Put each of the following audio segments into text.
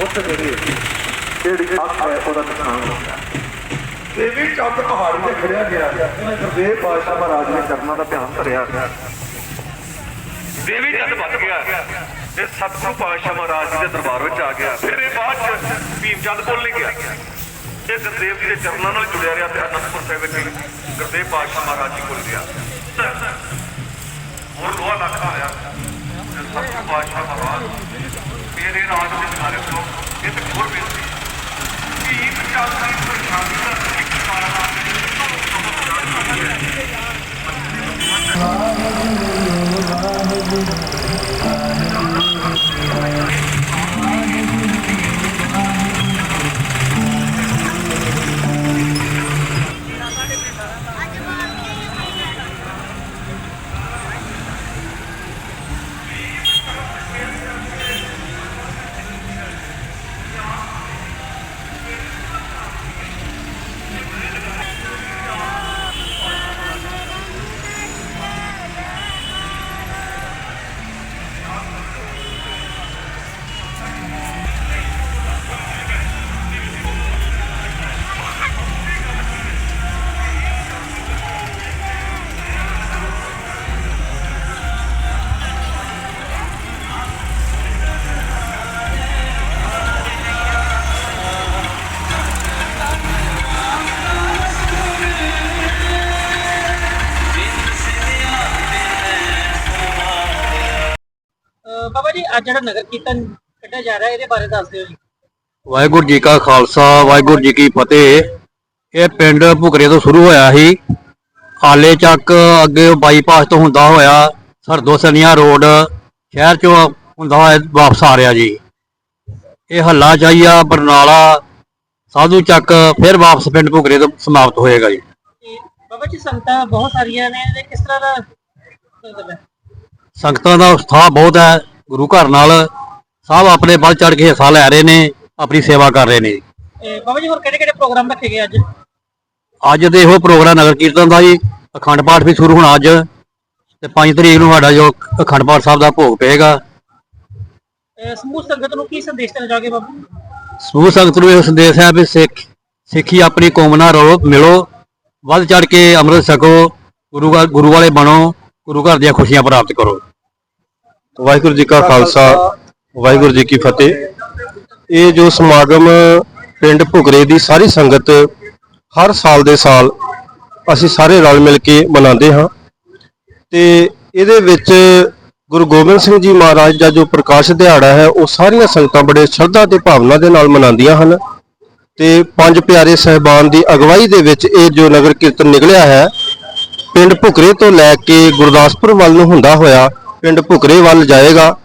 ਉੱਥੇ ਜਿਹੜੀ ਜਿਹੜੀ ਅੱਖ ਹੈ, ਉਹਦਾ ਨੁਕਸਾਨ ਹੋ ਗਿਆ। ਦੇਵੀ ਚੰਦ ਪਹਾੜੀ ਤੇ ਖੜਿਆ ਗਿਆ। ਗੁਰਦੇਵ ਪਾਤਸ਼ਾਹ ਮਹਾਰਾਜ ਨੇ ਚਰਨਾਂ ਦਾ ਧਿਆਨ ਧਰਿਆ। ਦੇਵੀ ਜਦ ਵੱਜ ਗਿਆ। ਇਹ ਸਤਿਗੁਰੂ ਪਾਤਸ਼ਾਹ ਮਹਾਰਾਜ ਜੀ ਦੇ ਦਰਬਾਰ ਵਿੱਚ ਆ ਗਿਆ। ਫਿਰ ਇਹ ਬਾਅਦ ਚ ਭੀਮ ਚੰਦ ਕੋਲ ਨਹੀਂ ਗਿਆ। ਇਹ ਗੁਰਦੇਵ ਜੀ ਦੇ ਚਰਨਾਂ ਨਾਲ ਜੁੜਿਆ ਰਿਹਾ ਤੇ ਅਨੰਦਪੁਰ ਸਾਹਿਬ ਵਿੱਚ ਗੁਰਦੇਵ ਪਾਤਸ਼ਾਹ ਮਹਾਰਾਜ ਜੀ ਕੋਲ ਗਿਆ। ਹੋਰ ਲੋਹਾ ਲੱਖ ਹੋਇਆ ਸਤਿਗੁਰੂ ਪਾਤਸ਼ਾਹ ਮਹਾਰਾਜ, ਮੇਰੇ ਰਾਜ ਦੇ ਕਿਨਾਰੇ ਬਾਬਾ ਜੀ ਅੱਜ ਜਿਹੜਾ ਨਗਰ ਕੀਰਤਨ ਕੱਢਿਆ ਜਾ ਰਿਹਾ ਇਹਦੇ ਬਾਰੇ ਦੱਸ ਦਿਓ ਜੀ। ਵਾਹਿਗੁਰੂ ਜੀ ਕਾ ਖਾਲਸਾ ਵਾਹਿਗੁਰੂ ਜੀ ਕੀ ਫਤਿਹ। ਇਹ ਪਿੰਡ ਭੁਗਰੇ ਤੋਂ ਸ਼ੁਰੂ ਹੋਇਆ ਸੀ। ਆਲੇ ਚੱਕ ਅੱਗੇ ਬਾਈਪਾਸ ਤੋਂ ਹੁੰਦਾ ਹੋਇਆ ਸਰਦੋ ਸਨੀਆ ਰੋਡ ਸ਼ਹਿਰ ਚੋਂ ਹੁੰਦਾ ਹੋਇਆ ਵਾਪਸ ਆ ਰਿਹਾ ਜੀ। ਇਹ ਹੱਲਾ ਚਾਹੀਆ ਬਰਨਾਲਾ ਸਾਧੂ ਚੱਕ ਫਿਰ ਵਾਪਸ ਪਿੰਡ ਭੁਗਰੇ ਤੋਂ ਸਮਾਪਤ ਹੋਏਗਾ ਜੀ। ਬਾਬਾ ਜੀ ਸੰਗਤਾਂ ਬਹੁਤ ਸਾਰੀਆਂ ਨੇ ਕਿਸ ਤਰ੍ਹਾਂ ਦਾ? ਸੰਗਤਾਂ ਦਾ ਉਤਸ਼ਾਹ ਬਹੁਤ ਹੈ। ਗੁਰੂ ਘਰ ਨਾਲ ਸਭ ਆਪਣੇ ਵੱਲ ਚੜ ਕੇ ਹਿੱਸਾ ਲੈ ਰਹੇ ਨੇ ਆਪਣੀ ਸੇਵਾ ਕਰ ਰਹੇ ਨੇ। ਇਹ ਬਾਬਾ ਜੀ ਹੋਰ ਕਿਹੜੇ ਕਿਹੜੇ ਪ੍ਰੋਗਰਾਮ ਰੱਖੇ ਗਏ ਅੱਜ? ਅੱਜ ਦੇ ਇਹੋ ਪ੍ਰੋਗਰਾਮ ਨਗਰ ਕੀਰਤਨ ਦਾ ਜੀ ਅਖੰਡ ਪਾਠ ਵੀ ਸ਼ੁਰੂ ਹੋਣਾ ਅੱਜ ਤੇ 5 ਤਰੀਕ ਨੂੰ ਸਾਡਾ ਜੋ ਅਖੰਡ ਪਾਠ ਸਾਹਿਬ ਦਾ ਭੋਗ ਪਏਗਾ। ਸਮੂਹ ਸੰਗਤ ਨੂੰ ਕੀ ਸੰਦੇਸ਼ ਦੇਣਾ ਚਾਹੋਗੇ ਬਾਬਾ ਸਮੂਹ ਸੰਗਤ ਨੂੰ ਇਹ ਸੰਦੇਸ਼ ਹੈ ਵੀ ਸਿੱਖ ਸਿੱਖੀ ਆਪਣੀ ਕੌਮ ਨਾਲ ਰਲੋ ਮਿਲੋ ਵੱਧ ਚੜ ਕੇ ਅੰਮ੍ਰਿਤ ਛਕੋ ਗੁਰੂ ਘਰ ਗੁਰੂ ਵਾਲੇ ਬਣੋ ਗੁਰੂ ਘਰ ਦੀਆਂ ਖੁਸ਼ੀਆਂ ਪ੍ਰਾਪਤ ਕਰੋ। ਵਾਹਿਗੁਰੂ ਜੀ ਕਾ ਖਾਲਸਾ, ਵਾਹਿਗੁਰੂ ਜੀ ਕੀ ਫਤਿਹ। ਇਹ ਜੋ ਸਮਾਗਮ ਪਿੰਡ ਭੁਗਰੇ ਦੀ ਸਾਰੀ ਸੰਗਤ ਹਰ ਸਾਲ ਦੇ ਸਾਲ ਅਸੀਂ ਸਾਰੇ ਰਲ ਮਿਲ ਕੇ ਮਨਾਉਂਦੇ ਹਾਂ ਤੇ ਇਹਦੇ ਵਿੱਚ ਗੁਰੂ ਗੋਬਿੰਦ ਸਿੰਘ ਜੀ ਮਹਾਰਾਜ ਦਾ ਜੋ ਪ੍ਰਕਾਸ਼ ਦਿਹਾੜਾ ਹੈ, ਉਹ ਸਾਰੀਆਂ ਸੰਗਤਾਂ ਬੜੇ ਸ਼ਰਧਾ ਤੇ ਭਾਵਨਾ ਦੇ ਨਾਲ ਮਨਾਉਂਦੀਆਂ ਹਨ ਤੇ ਪੰਜ ਪਿਆਰੇ ਸਹਿਬਾਨ ਦੀ ਅਗਵਾਈ ਦੇ ਵਿੱਚ ਇਹ ਜੋ ਨਗਰ ਕੀਰਤਨ ਨਿਕਲਿਆ ਹੈ, ਪਿੰਡ ਭੁਕਰੇ ਤੋਂ ਲੈ ਕੇ ਗੁਰਦਾਸਪੁਰ ਵੱਲ ਨੂੰ ਹੁੰਦਾ ਹੋਇਆ ਪਿੰਡ ਭੁਕਰੇ ਵੱਲ ਜਾਏਗਾ।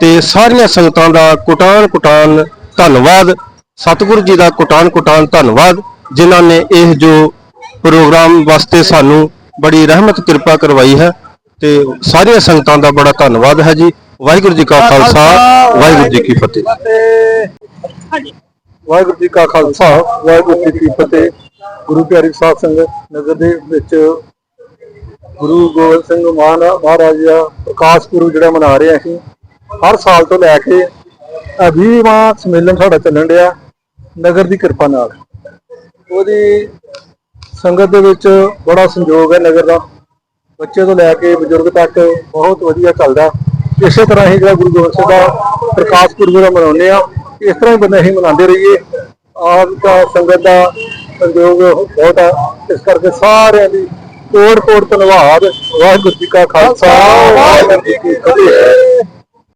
ਤੇ ਸਾਰੀਆਂ ਸੰਗਤਾਂ ਦਾ ਕੁਟਾਨ ਕੁਟਾਨ ਧੰਨਵਾਦ। ਸਤਿਗੁਰੂ ਜੀ ਦਾ ਕੁਟਾਨ ਕੁਟਾਨ ਧੰਨਵਾਦ, ਜਿਨ੍ਹਾਂ ਨੇ ਇਹ ਜੋ ਪ੍ਰੋਗਰਾਮ ਵਾਸਤੇ ਸਾਨੂੰ ਬੜੀ ਰਹਿਮਤ, ਕਿਰਪਾ ਕਰਵਾਈ ਹੈ। ਤੇ ਸਾਰੀਆਂ ਸੰਗਤਾਂ ਦਾ ਬੜਾ ਧੰਨਵਾਦ ਹੈ ਜੀ। ਵਾਹਿਗੁਰੂ ਜੀ ਕਾ ਖਾਲਸਾ, ਵਾਹਿਗੁਰੂ ਜੀ ਕੀ ਫਤਿਹ। ਵਾਹਿਗੁਰੂ ਜੀ ਕਾ ਖਾਲਸਾ, ਵਾਹਿਗੁਰੂ ਜੀ ਕੀ ਫਤਿਹ। ਗੁਰੂ ਪਿਆਰੀ ਸਾਧ ਸੰਗਤ, ਨਗਰ ਦੇ ਵਿੱਚ ਗੁਰੂ ਗੋਬਿੰਦ ਸਿੰਘ ਮਾਨ ਮਹਾਰਾਜ ਦਾ ਪ੍ਰਕਾਸ਼ ਪੁਰਬ ਜਿਹੜਾ ਮਨਾ ਰਹੇ ਹਾਂ ਅਸੀਂ, ਹਰ ਸਾਲ ਤੋਂ ਲੈ ਕੇ 20ਵਾਂ ਸੰਮੇਲਨ ਸਾਡਾ ਚੱਲਣ ਡਿਆ, ਨਗਰ ਦੀ ਕਿਰਪਾ ਨਾਲ। ਉਹਦੀ ਸੰਗਤ ਦੇ ਵਿੱਚ ਬੜਾ ਸੰਯੋਗ ਹੈ ਨਗਰ ਦਾ। ਬੱਚੇ ਤੋਂ ਲੈ ਕੇ ਬਜ਼ੁਰਗ ਤੱਕ ਬਹੁਤ ਵਧੀਆ ਚੱਲਦਾ। ਇਸੇ ਤਰ੍ਹਾਂ ਹੀ ਜਿਹੜਾ ਗੁਰੂ ਗੋਬਿੰਦ ਸਿੰਘ ਦਾ ਪ੍ਰਕਾਸ਼ ਪੁਰਬ ਦਾ ਮਨਾਉਂਦੇ ਆ, ਇਸ ਤਰ੍ਹਾਂ ਹੀ ਬੰਦੇ ਅਸੀਂ ਮਨਾਉਂਦੇ ਰਹੀਏ। ਆਪ ਦਾ ਸੰਗਤ ਦਾ ਸੰਯੋਗ ਬਹੁਤ ਆ, ਇਸ ਕਰਕੇ ਸਾਰਿਆਂ ਦੀ ਕੋਟ ਕੋਟ ਧੰਨਵਾਦ। ਵਾਹਿਗੁਰੂ ਜੀ ਕਾ ਖਾਲਸਾ। ਵਾਹਿਗੁਰੂ ਜੀ ਕੀ ਫਤਿਹ।